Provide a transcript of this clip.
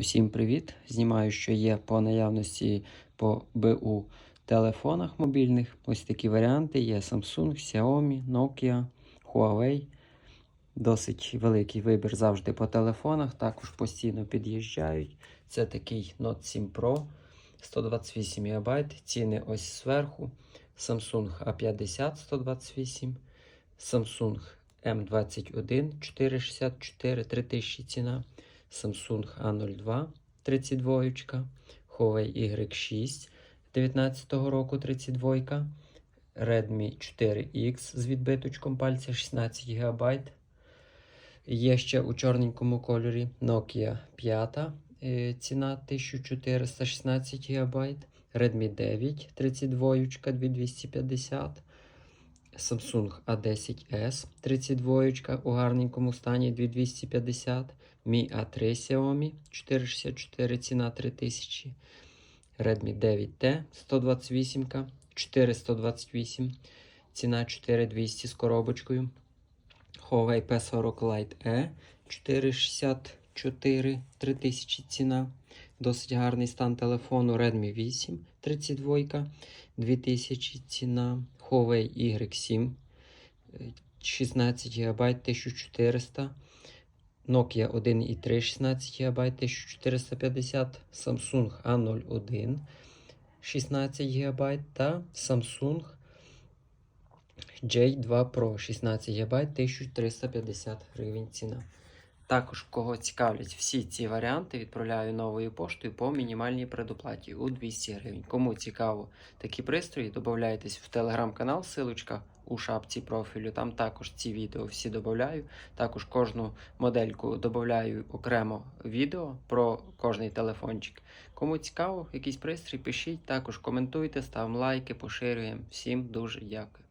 Усім привіт! Знімаю, що є по наявності по БУ телефонах мобільних. Ось такі варіанти є Samsung, Xiaomi, Nokia, Huawei. Досить великий вибір завжди по телефонах. Також постійно під'їжджають. Це такий Note 7 Pro 128 ГБ. Ціни ось зверху. Samsung A50 128, Samsung M21 464 3000 ціна. Samsung A02 32, Huawei Y6 19 року 32, Redmi 4X з відбиточком пальця 16 ГБ. Є ще у чорненькому кольорі Nokia 5, е, ціна 1416 ГБ, Redmi 9 32 2250. Samsung A10S 32 у гарненькому стані 2250. Mi A3 Xiaomi 464 ціна 3000. Redmi 9T 128, 428 ціна 4200 з коробочкою. Huawei P40 Lite E 464 3000 ціна. Досить гарний стан телефону Redmi 8 32 2000 ціна. Huawei Y7 16 ГБ 1400. Nokia 1.3 16 ГБ 1450, Samsung A01 16 ГБ та Samsung J2 Pro 16 ГБ 1350 гривень ціна. Також, кого цікавлять всі ці варіанти, відправляю новою поштою по мінімальній предоплаті у 200 гривень. Кому цікаво такі пристрої, додайтесь в телеграм-канал, силочка у шапці профілю. Там також ці відео всі додаю. Також кожну модельку додаю окремо відео про кожний телефончик. Кому цікаво, якийсь пристрій, пишіть, також коментуйте, ставимо лайки, поширюємо. Всім дуже дякую.